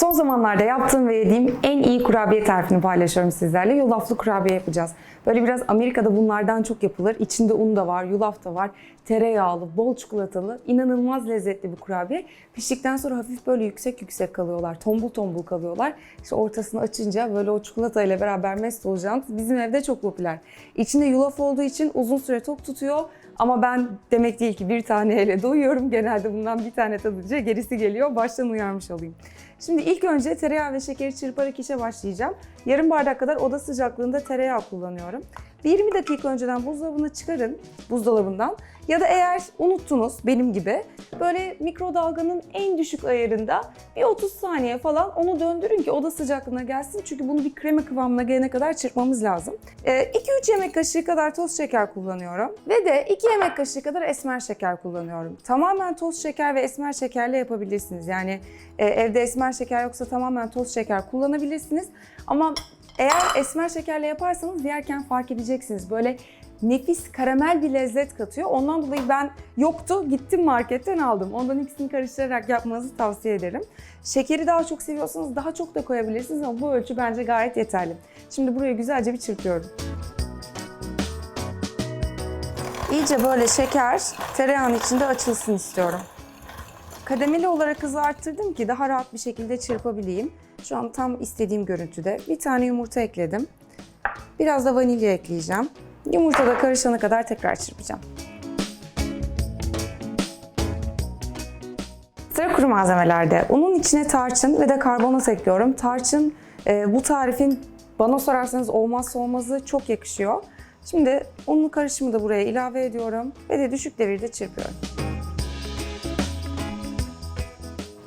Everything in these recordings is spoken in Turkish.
Son zamanlarda yaptığım ve yediğim en iyi kurabiye tarifini paylaşıyorum sizlerle. Yulaflı kurabiye yapacağız. Böyle biraz Amerika'da bunlardan çok yapılır. İçinde un da var, yulaf da var, tereyağlı, bol çikolatalı, inanılmaz lezzetli bir kurabiye. Piştikten sonra hafif böyle yüksek yüksek kalıyorlar, tombul tombul kalıyorlar. İşte ortasını açınca böyle o çikolata ile beraber mest olacağınız bizim evde çok popüler. İçinde yulaf olduğu için uzun süre tok tutuyor. Ama ben demek değil ki bir taneyle doyuyorum. Genelde bundan bir tane tadınca gerisi geliyor. Baştan uyarmış olayım. Şimdi ilk önce tereyağı ve şekeri çırparak işe başlayacağım. Yarım bardak kadar oda sıcaklığında tereyağı kullanıyorum. Bir 20 dakika önceden buzdolabına çıkarın, buzdolabından. Ya da eğer unuttunuz benim gibi böyle mikrodalganın en düşük ayarında bir 30 saniye falan onu döndürün ki oda sıcaklığına gelsin. Çünkü bunu bir krema kıvamına gelene kadar çırpmamız lazım. 2-3 yemek kaşığı kadar toz şeker kullanıyorum. Ve de 2 yemek kaşığı kadar esmer şeker kullanıyorum. Tamamen toz şeker ve esmer şekerle yapabilirsiniz. Yani e, evde esmer şeker yoksa tamamen toz şeker kullanabilirsiniz. Ama eğer esmer şekerle yaparsanız yerken fark edeceksiniz. Böyle nefis karamel bir lezzet katıyor. Ondan dolayı ben yoktu gittim marketten aldım. Ondan ikisini karıştırarak yapmanızı tavsiye ederim. Şekeri daha çok seviyorsanız daha çok da koyabilirsiniz ama bu ölçü bence gayet yeterli. Şimdi buraya güzelce bir çırpıyorum. İyice böyle şeker tereyağın içinde açılsın istiyorum. Kademeli olarak hızı arttırdım ki daha rahat bir şekilde çırpabileyim. Şu an tam istediğim görüntüde. Bir tane yumurta ekledim. Biraz da vanilya ekleyeceğim. Yumurta da karışana kadar tekrar çırpacağım. Sıra kuru malzemelerde. Unun içine tarçın ve de karbonat ekliyorum. Tarçın e, bu tarifin bana sorarsanız olmazsa olmazı çok yakışıyor. Şimdi unlu karışımı da buraya ilave ediyorum ve de düşük devirde çırpıyorum.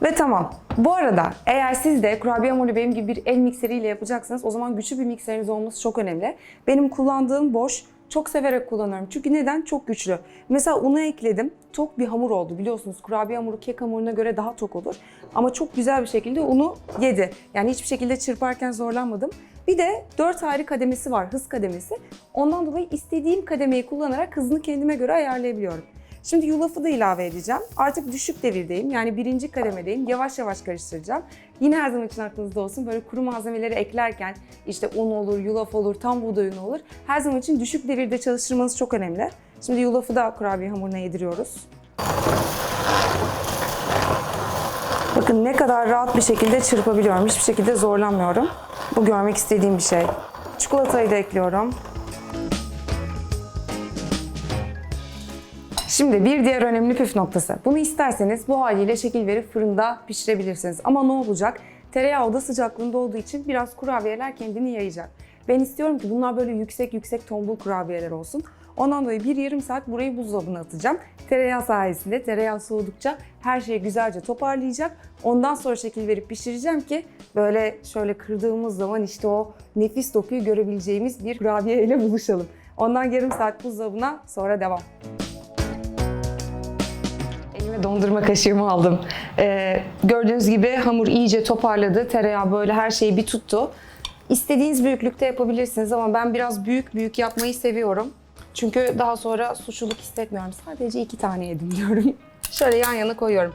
Ve tamam. Bu arada eğer siz de kurabiye hamuru benim gibi bir el mikseriyle yapacaksanız o zaman güçlü bir mikseriniz olması çok önemli. Benim kullandığım boş çok severek kullanıyorum. Çünkü neden? Çok güçlü. Mesela unu ekledim. Tok bir hamur oldu. Biliyorsunuz kurabiye hamuru kek hamuruna göre daha tok olur. Ama çok güzel bir şekilde unu yedi. Yani hiçbir şekilde çırparken zorlanmadım. Bir de 4 ayrı kademesi var, hız kademesi. Ondan dolayı istediğim kademeyi kullanarak hızını kendime göre ayarlayabiliyorum. Şimdi yulafı da ilave edeceğim. Artık düşük devirdeyim. Yani birinci kademedeyim. Yavaş yavaş karıştıracağım. Yine her zaman için aklınızda olsun. Böyle kuru malzemeleri eklerken işte un olur, yulaf olur, tam buğday unu olur. Her zaman için düşük devirde çalıştırmanız çok önemli. Şimdi yulafı da kurabiye hamuruna yediriyoruz. Bakın ne kadar rahat bir şekilde çırpabiliyorum. Hiçbir şekilde zorlanmıyorum. Bu görmek istediğim bir şey. Çikolatayı da ekliyorum. Şimdi bir diğer önemli püf noktası. Bunu isterseniz bu haliyle şekil verip fırında pişirebilirsiniz. Ama ne olacak? Tereyağı oda sıcaklığında olduğu için biraz kurabiyeler kendini yayacak. Ben istiyorum ki bunlar böyle yüksek yüksek tombul kurabiyeler olsun. Ondan dolayı bir yarım saat burayı buzdolabına atacağım. Tereyağı sayesinde tereyağı soğudukça her şeyi güzelce toparlayacak. Ondan sonra şekil verip pişireceğim ki böyle şöyle kırdığımız zaman işte o nefis dokuyu görebileceğimiz bir kurabiye ile buluşalım. Ondan yarım saat buzdolabına sonra devam. Dondurma kaşığımı aldım. Ee, gördüğünüz gibi hamur iyice toparladı. Tereyağı böyle her şeyi bir tuttu. İstediğiniz büyüklükte yapabilirsiniz ama ben biraz büyük büyük yapmayı seviyorum. Çünkü daha sonra suçluluk hissetmiyorum. Sadece iki tane yedim diyorum. Şöyle yan yana koyuyorum.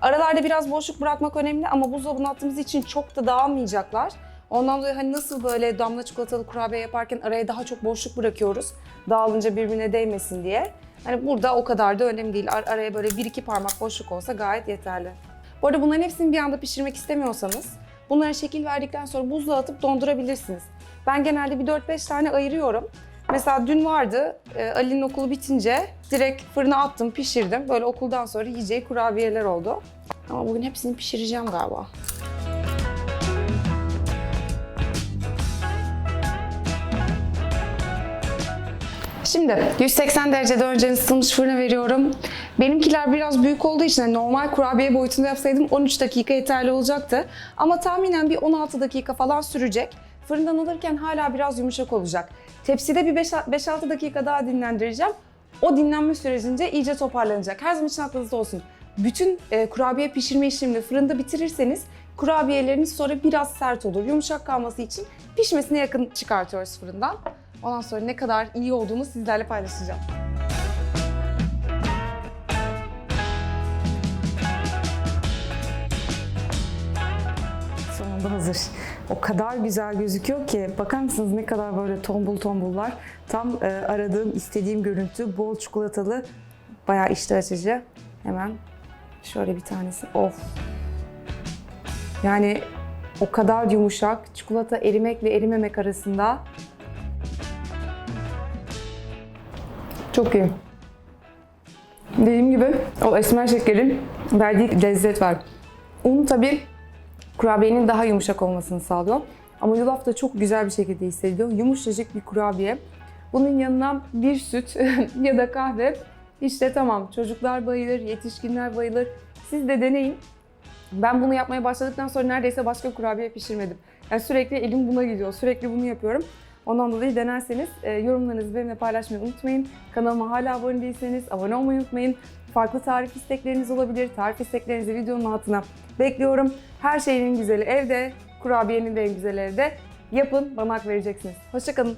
Aralarda biraz boşluk bırakmak önemli ama buzdolabına attığımız için çok da dağılmayacaklar. Ondan dolayı hani nasıl böyle damla çikolatalı kurabiye yaparken araya daha çok boşluk bırakıyoruz. Dağılınca birbirine değmesin diye. Hani burada o kadar da önemli değil. Ar- araya böyle bir iki parmak boşluk olsa gayet yeterli. Bu arada bunların hepsini bir anda pişirmek istemiyorsanız bunlara şekil verdikten sonra buzluğa atıp dondurabilirsiniz. Ben genelde bir 4-5 tane ayırıyorum. Mesela dün vardı, e, Ali'nin okulu bitince direkt fırına attım, pişirdim. Böyle okuldan sonra yiyeceği kurabiyeler oldu. Ama bugün hepsini pişireceğim galiba. Şimdi 180 derecede önceden ısıtılmış fırına veriyorum. Benimkiler biraz büyük olduğu için hani normal kurabiye boyutunda yapsaydım 13 dakika yeterli olacaktı. Ama tahminen bir 16 dakika falan sürecek. Fırından alırken hala biraz yumuşak olacak. Tepside bir 5-6 dakika daha dinlendireceğim. O dinlenme sürecince iyice toparlanacak. Her zaman için aklınızda olsun. Bütün e, kurabiye pişirme işlemini fırında bitirirseniz kurabiyeleriniz sonra biraz sert olur. Yumuşak kalması için pişmesine yakın çıkartıyoruz fırından. Ondan sonra ne kadar iyi olduğunu sizlerle paylaşacağım. anda hazır. O kadar güzel gözüküyor ki bakar mısınız ne kadar böyle tombul tombullar. Tam e, aradığım, istediğim görüntü bol çikolatalı. Bayağı iştah açıcı. Hemen şöyle bir tanesi. Of. Yani o kadar yumuşak. Çikolata erimekle erimemek arasında. Çok iyi. Dediğim gibi o esmer şekerin verdiği lezzet var. Un tabii kurabiyenin daha yumuşak olmasını sağlıyor. Ama yulaf da çok güzel bir şekilde hissediliyor. Yumuşacık bir kurabiye. Bunun yanına bir süt ya da kahve işte tamam çocuklar bayılır, yetişkinler bayılır. Siz de deneyin. Ben bunu yapmaya başladıktan sonra neredeyse başka kurabiye pişirmedim. Yani sürekli elim buna gidiyor. Sürekli bunu yapıyorum. Ondan dolayı denerseniz e, yorumlarınızı benimle paylaşmayı unutmayın. Kanalıma hala abone değilseniz abone olmayı unutmayın. Farklı tarif istekleriniz olabilir. Tarif isteklerinizi videonun altına bekliyorum. Her şeyin güzeli evde, kurabiyenin de en güzeli evde. Yapın, bana hak vereceksiniz. Hoşçakalın.